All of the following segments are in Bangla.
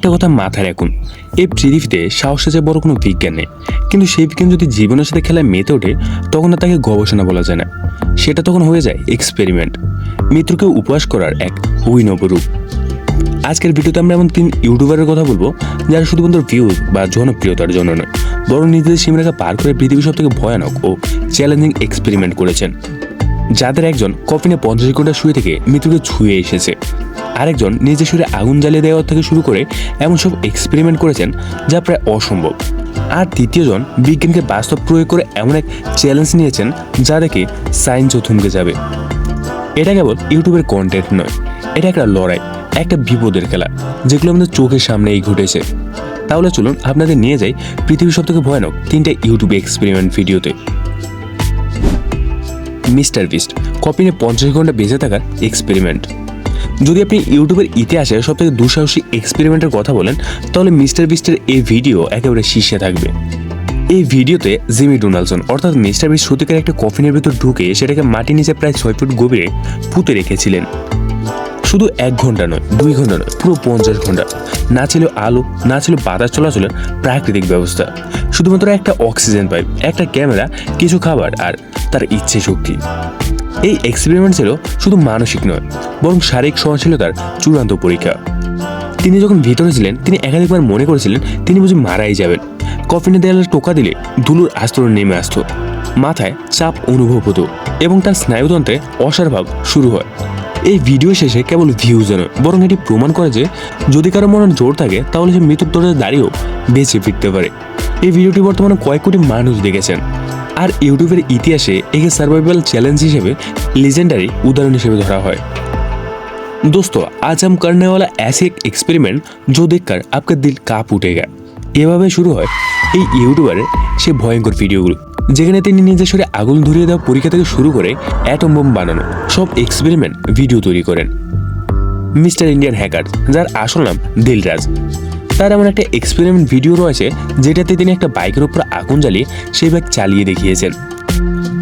একটা কথা মাথায় রাখুন। এই পৃথিবীতে সাহসের চেয়ে বড় কোনো বিজ্ঞান নেই। কিন্তু সেই বিজ্ঞান যদি জীবনের সাথে খেলায় মেতে ওঠে, তখন আর তাকে গবেষণা বলা যায় না। সেটা তখন হয়ে যায় এক্সপেরিমেন্ট মৃত্যুকে উপহাস করার এক অভিনব রূপ। আজকের ভিডিওতে আমরা এমন তিন ইউটিউবারের কথা বলব, যারা শুধুমাত্র ভিউজ বা জনপ্রিয়তার জন্য নয়, বরং নিজেদের সীমারেখা পার করে পৃথিবীর সব থেকে ভয়ানক ও চ্যালেঞ্জিং এক্সপেরিমেন্ট করেছেন। যাদের একজন কফিনে পঞ্চাশ ঘণ্টা শুয়ে থেকে মৃত্যুকে ছুঁয়ে এসেছে। আরেকজন নিজের শরীরে আগুন জ্বালিয়ে দেওয়া থেকে শুরু করে এমন সব এক্সপেরিমেন্ট করেছেন যা প্রায় অসম্ভব। আর তৃতীয়জন বিজ্ঞানকে বাস্তব প্রয়োগ করে এমন এক চ্যালেঞ্জ নিয়েছেন যা দেখে সায়েন্সও থমকে যাবে। এটা কেবল ইউটিউবের কন্টেন্ট নয়, এটা একটা লড়াই, একটা বিপদের খেলা, যেগুলো আমাদের চোখের সামনেই ঘটেছে। তাহলে চলুন আপনাদের নিয়ে যাই পৃথিবীর সব থেকে ভয়ানক তিনটা ইউটিউব এক্সপেরিমেন্ট ভিডিওতে। মিস্টার বিস্ট, কপিনে পঞ্চাশ ঘণ্টা বেঁচে থাকার এক্সপেরিমেন্ট যদি আপনি ইউটিউবের ইতিহাসে সব থেকে দুঃসাহসী এক্সপেরিমেন্টের কথা বলেন, তাহলে মিস্টার বিস্টের এই ভিডিও একেবারে শীর্ষে থাকবে। এই ভিডিওতে জিমি ডোনাল্ডসন অর্থাৎ মিস্টার বিস্ট সত্যিকার একটা কফিনের ভেতর ঢুকে সেটাকে মাটির নিচে প্রায় ছয় ফুট গভীরে পুঁতে রেখেছিলেন। শুধু এক ঘণ্টা নয়, দুই ঘণ্টা নয়, পুরো পঞ্চাশ ঘণ্টা। না ছিল আলো, না ছিল বাতাস চলাচলের প্রাকৃতিক ব্যবস্থা। শুধুমাত্র একটা অক্সিজেন পাইপ একটা ক্যামেরা কিছু খাবার আর তার ইচ্ছে শক্তি এই এক্সপেরিমেন্ট ছিল শুধু মানসিক নয়, বরং শারীরিক সহনশীলতার চূড়ান্ত পরীক্ষা। তিনি যখন ভিতরে ছিলেন, তিনি একাধিকবার মনে করেছিলেন তিনি বুঝি মারাই যাবেন। কফিনে দেয়ালে টোকা দিলে ধুলোর আস্তরণ নেমে আসতো। মাথায় চাপ অনুভব হতো এবং তার স্নায়ুতন্ত্রে অসারভাব শুরু হয়। এই ভিডিও শেষে কেবল ভিউজ নয়, বরং এটি প্রমাণ করে যে যদি কারও মনে জোর থাকে, তাহলে সে মৃত্যুর দরে দাঁড়িয়েও বেঁচে ফিরতে পারে। এই ভিডিওটি বর্তমানে কয়েক কোটি মানুষ দেখেছেন। আর ইউটিউবের ইতিহাসে একে সার্ভাইভাল চ্যালেঞ্জ হিসেবে লিজেন্ডারি উদাহরণ হিসেবে ধরা হয়। দোস্ত আজ আম करने वाला এক এক্সপেরিমেন্ট एक्सपेरिमेंट দেখার আপকে দিল কাপ উঠে গা এভাবে শুরু হয় এই ইউটিউবারের সে ভয়ঙ্কর ভিডিওগুলো, যেখানে তিনি নিজের শরীরে আগুন ধরিয়ে দেওয়া পরীক্ষা থেকে শুরু করে অ্যাটম বোম বানানো, সব এক্সপেরিমেন্ট ভিডিও তৈরি করেন। মিস্টার ইন্ডিয়ান হ্যাকার যার আসল নাম দিলরাজ। তার এমন একটা এক্সপেরিমেন্ট ভিডিও রয়েছে, যেটাতে তিনি একটা বাইকের উপর আগুন জ্বালিয়ে সেই বাইক চালিয়ে দেখিয়েছেন।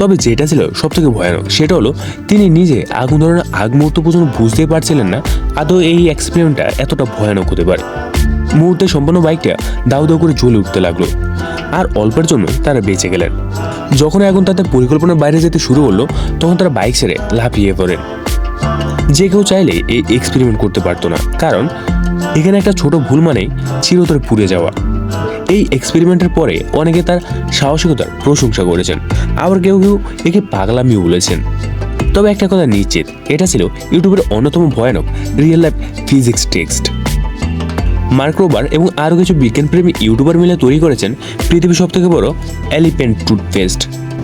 তবে যেটা ছিল সব থেকে ভয়ানক, সেটা হলো তিনি নিজে আগুন ধরানোর আগ মুহূর্ত পর্যন্ত বুঝতে পারছিলেন না, আদৌ এই এক্সপেরিমেন্টটা এতটা ভয়ানক হতে পারে। মুহূর্তে সম্পন্ন বাইকটা দাউ দাউ করে জ্বলে উঠতে লাগল, আর অল্পের জন্য তারা বেঁচে গেলেন। যখন আগুন তাদের পরিকল্পনার বাইরে যেতে শুরু করল, তখন তারা বাইক ছেড়ে লাফিয়ে পড়েন যে কেউ চাইলে এই এক্সপেরিমেন্ট করতে পারতো না, কারণ এখানে একটা ছোট ভুল মানে চিরতরে পুড়ে যাওয়া। এই এক্সপেরিমেন্টের পরে অনেকে তার সাহসিকতার প্রশংসা করেছেন। আবার কেউ কেউ একে পাগলামিও বলেছেন। তবে একটা কথা নিশ্চিত, এটা ছিল ইউটিউবের অন্যতম ভয়ানক রিয়েল লাইফ ফিজিক্স টেক্সট মার্ক্রোবার এবং আরও কিছু বিজ্ঞানপ্রেমী ইউটিউবার মিলে তৈরি করেছেন পৃথিবীর সব থেকে বড় এলিফেন্ট টুথপেস্ট।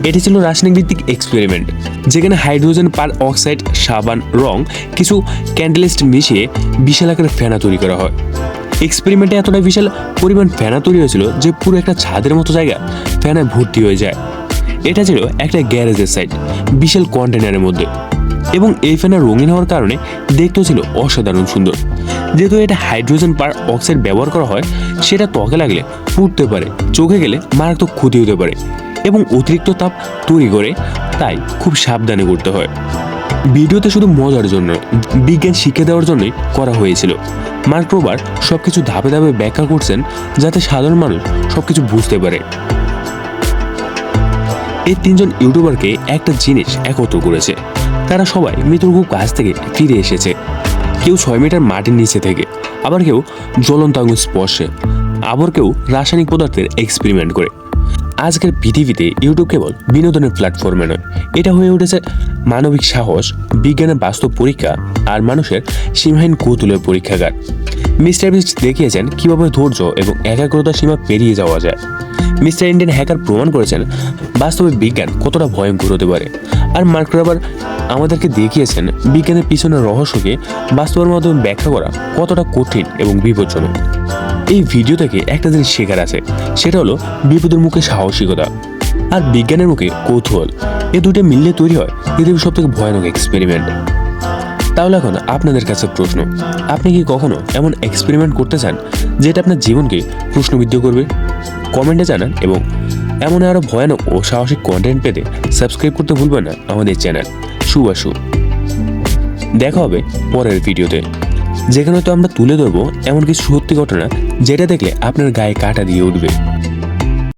এটি ছিল রাসায়নিক ভিত্তিক এক্সপেরিমেন্ট, যেখানে হাইড্রোজেন পার অক্সাইড সাবান রং কিছু ক্যান্ডেলিস্ট মিশিয়ে বিশাল আকারের ফেনা তৈরি করা হয়। এক্সপেরিমেন্টে এতটা বিশাল পরিমাণ ফেনা তৈরি হয়েছিল যে পুরো একটা ছাদের মতো জায়গা ফেনায় ভর্তি হয়ে যায়। এটা ছিল একটা গ্যারেজের সাইড, বিশাল কন্টেনারের মধ্যে। এবং এই ফ্যানের রঙিন হওয়ার কারণে দেখতেও ছিল অসাধারণ সুন্দর। যেহেতু এটা হাইড্রোজেন পার অক্সাইড ব্যবহার করা হয়, সেটা ত্বকে লাগলে পুড়তে পারে, চোখে গেলে মারাত্মক ক্ষতি হতে পারে এবং অতিরিক্ত তাপ তৈরি করে, তাই খুব সাবধানে করতে হয়। ভিডিওতে শুধু মজার জন্য, বিজ্ঞান শিখে দেওয়ার জন্যই করা হয়েছিল। মার্ক্রোবার সব কিছু ধাপে ধাপে ব্যাখ্যা করছেন যাতে সাধারণ মানুষ সব কিছু বুঝতে পারে। এই তিনজন ইউটিউবারকে একটা জিনিস একত্র করেছে। তারা সবাই মৃত্যুর খুব কাছ থেকে ফিরে এসেছে। কেউ ছয় মিটার মাটির নিচে থেকে, আবার কেউ জ্বলন্ত আগুন স্পর্শে, আবার কেউ রাসায়নিক পদার্থের এক্সপেরিমেন্ট করে। আজকের পৃথিবীতে ইউটিউব কেবল বিনোদনের প্ল্যাটফর্মে নয়, এটা হয়ে উঠেছে মানবিক সাহস বিজ্ঞানের বাস্তব পরীক্ষা আর মানুষের সীমাহীন কৌতুলের পরীক্ষাগার। মিস্টার বিস্ট দেখিয়েছেন কীভাবে ধৈর্য এবং একাগ্রতার সীমা পেরিয়ে যাওয়া যায়। মিস্টার ইন্ডিয়ান হ্যাকার প্রমাণ করেছেন, বাস্তবে বিজ্ঞান কতটা ভয়ঙ্কর হতে পারে। আর মার্ক রাবার আমাদেরকে দেখিয়েছেন বিজ্ঞানের পিছনের রহস্যকে বাস্তবের মাধ্যমে ব্যাখ্যা করা কতটা কঠিন এবং বিপজ্জনক। এই ভিডিও থেকে একটা জিনিস শেখার আছে, সেটা হলো বিপদের মুখে সাহসিকতা আর বিজ্ঞানের মুখে কৌতূহল। এ দুটো মিললে তৈরি হয় পৃথিবীর সব থেকে ভয়ানক এক্সপেরিমেন্ট তাহলে এখন আপনাদের কাছে প্রশ্ন, আপনি কি কখনো এমন এক্সপেরিমেন্ট করতে চান যেটা আপনার জীবনকে প্রশ্নবিদ্ধ করবে? কমেন্টে জানান এবং এমন আরও ভয়ানক ও সাহসিক কন্টেন্ট পেতে সাবস্ক্রাইব করতে ভুলবেন না আমাদের চ্যানেল শুভাশু দেখা হবে পরের ভিডিওতে যেখানে তো আমরা তুলে ধরবো এমন কিছু সত্যি ঘটনা, যেটা দেখলে আপনার গায়ে কাটা দিয়ে উঠবে।